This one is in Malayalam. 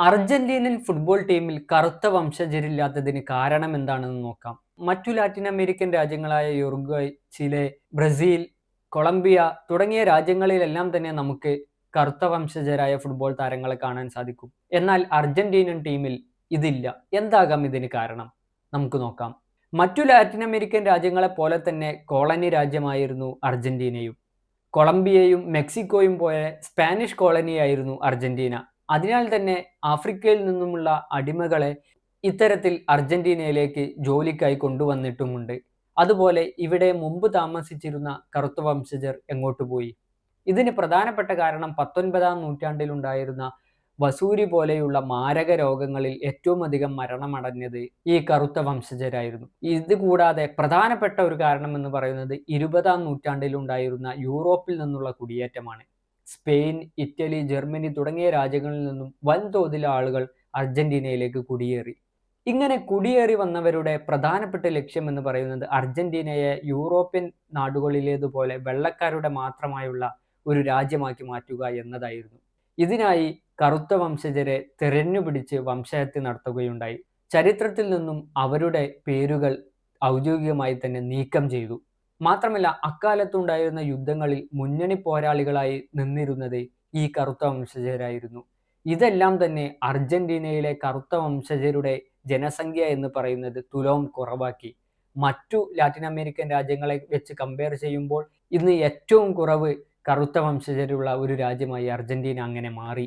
അർജന്റീനൻ ഫുട്ബോൾ ടീമിൽ കറുത്ത വംശജരില്ലാത്തതിന് കാരണം എന്താണെന്ന് നോക്കാം. മറ്റു ലാറ്റിൻ അമേരിക്കൻ രാജ്യങ്ങളായ യുറുഗ്വായ് ചിലെ ബ്രസീൽ കൊളംബിയ തുടങ്ങിയ രാജ്യങ്ങളിലെല്ലാം തന്നെ നമുക്ക് കറുത്ത വംശജരായ ഫുട്ബോൾ താരങ്ങളെ കാണാൻ സാധിക്കും. എന്നാൽ അർജന്റീനൻ ടീമിൽ ഇതില്ല. എന്താകാം ഇതിന് കാരണം? നമുക്ക് നോക്കാം. മറ്റു ലാറ്റിൻ അമേരിക്കൻ രാജ്യങ്ങളെ പോലെ തന്നെ കോളനി രാജ്യമായിരുന്നു അർജന്റീനയും. കൊളംബിയയും മെക്സിക്കോയും പോയ സ്പാനിഷ് കോളനിയായിരുന്നു അർജന്റീന. അതിനാൽ തന്നെ ആഫ്രിക്കയിൽ നിന്നുമുള്ള അടിമകളെ ഇത്തരത്തിൽ അർജന്റീനയിലേക്ക് ജോലിക്കായി കൊണ്ടുവന്നിട്ടുമുണ്ട്. അതുപോലെ ഇവിടെ മുമ്പ് താമസിച്ചിരുന്ന കറുത്ത വംശജർ എങ്ങോട്ട് പോയി? ഇതിന് പ്രധാനപ്പെട്ട കാരണം പത്തൊൻപതാം നൂറ്റാണ്ടിലുണ്ടായിരുന്ന വസൂരി പോലെയുള്ള മാരക രോഗങ്ങളിൽ ഏറ്റവും അധികം മരണമടഞ്ഞത് ഈ കറുത്ത വംശജരായിരുന്നു. ഇത് കൂടാതെ പ്രധാനപ്പെട്ട ഒരു കാരണം എന്ന് പറയുന്നത് ഇരുപതാം നൂറ്റാണ്ടിലുണ്ടായിരുന്ന യൂറോപ്പിൽ നിന്നുള്ള കുടിയേറ്റമാണ്. സ്പെയിൻ ഇറ്റലി ജർമ്മനി തുടങ്ങിയ രാജ്യങ്ങളിൽ നിന്നും വൻതോതിൽ ആളുകൾ അർജന്റീനയിലേക്ക് കുടിയേറി. ഇങ്ങനെ കുടിയേറി വന്നവരുടെ പ്രധാനപ്പെട്ട ലക്ഷ്യം എന്ന് പറയുന്നത് അർജന്റീനയെ യൂറോപ്യൻ നാടുകളിലേതുപോലെ വെള്ളക്കാരുടെ മാത്രമായുള്ള ഒരു രാജ്യമാക്കി മാറ്റുക എന്നതായിരുന്നു. ഇതിനായി കറുത്ത വംശജരെ തിരഞ്ഞുപിടിച്ച് വംശഹത്യ നടത്തുകയുണ്ടായി. ചരിത്രത്തിൽ നിന്നും അവരുടെ പേരുകൾ ഔദ്യോഗികമായി തന്നെ നീക്കം ചെയ്തു. മാത്രമല്ല അക്കാലത്തുണ്ടായിരുന്ന യുദ്ധങ്ങളിൽ മുന്നണി പോരാളികളായി നിന്നിരുന്നത് ഈ കറുത്ത വംശജരായിരുന്നു. ഇതെല്ലാം തന്നെ അർജന്റീനയിലെ കറുത്ത വംശജരുടെ ജനസംഖ്യ എന്ന് പറയുന്നത് തുലവും കുറവാക്കി. മറ്റു ലാറ്റിൻ അമേരിക്കൻ രാജ്യങ്ങളെ വെച്ച് കമ്പയർ ചെയ്യുമ്പോൾ ഇന്ന് ഏറ്റവും കുറവ് കറുത്ത വംശജരുള്ള ഒരു രാജ്യമായി അർജന്റീന അങ്ങനെ മാറി.